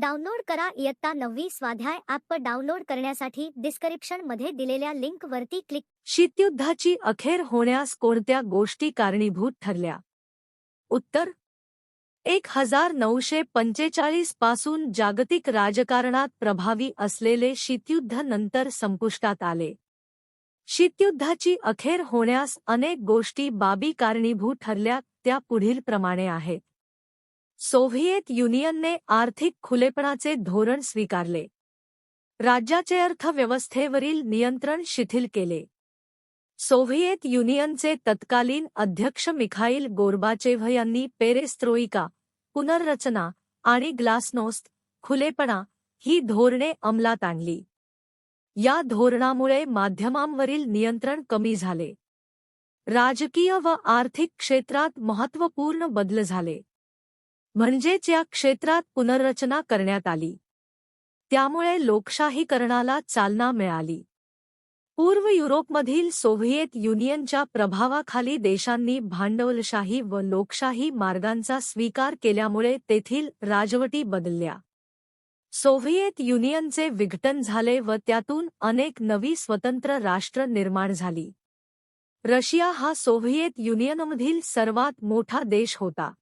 Download करा इयत्ता नववी स्वाध्याय ॲप डाउनलोड करण्यासाठी डिस्क्रिप्शनमध्ये दिलेल्या लिंक वरती क्लिक शीतयुद्धाची अखेर होण्यास कोणत्या गोष्टी कारणीभूत ठरल्या? उत्तर एक हजार नऊशे पंचेचाळीसपासून जागतिक राजकारणात प्रभावी असलेले शीतयुद्ध नंतर संपुष्टात आले. शीतयुद्धाची अखेर होण्यास अनेक गोष्टी बाबी कारणीभूत ठरल्या त्या पुढीलप्रमाणे आहेत. सोव्हिएत युनियनने आर्थिक खुलेपणाचे धोरण स्वीकारले. राज्याचे अर्थव्यवस्थेवरील नियंत्रण शिथिल केले. सोव्हिएत युनियनचे तत्कालीन अध्यक्ष मिखाईल गोर्बाचेव्ह यांनी पेरेस्त्रोईका पुनर्रचना आणि ग्लासनोस्त खुलेपणा ही धोरणे अंमलात आणली. या धोरणामुळे माध्यमांवरील नियंत्रण कमी झाले. राजकीय व आर्थिक क्षेत्रात महत्त्वपूर्ण बदल झाले. म्हणजेच या क्षेत्रात पुनर्रचना करण्यात आली. त्यामुळे लोकशाहीकरणाला चालना मिळाली. पूर्व युरोपमधील सोव्हिएत युनियनच्या प्रभावाखाली देशांनी भांडवलशाही व लोकशाही मार्गांचा स्वीकार केल्यामुळे तेथील राजवटी बदलल्या. सोव्हिएत युनियनचे विघटन झाले व त्यातून अनेक नवी स्वतंत्र राष्ट्र निर्माण झाली. रशिया हा सोव्हिएत युनियनमधील सर्वात मोठा देश होता.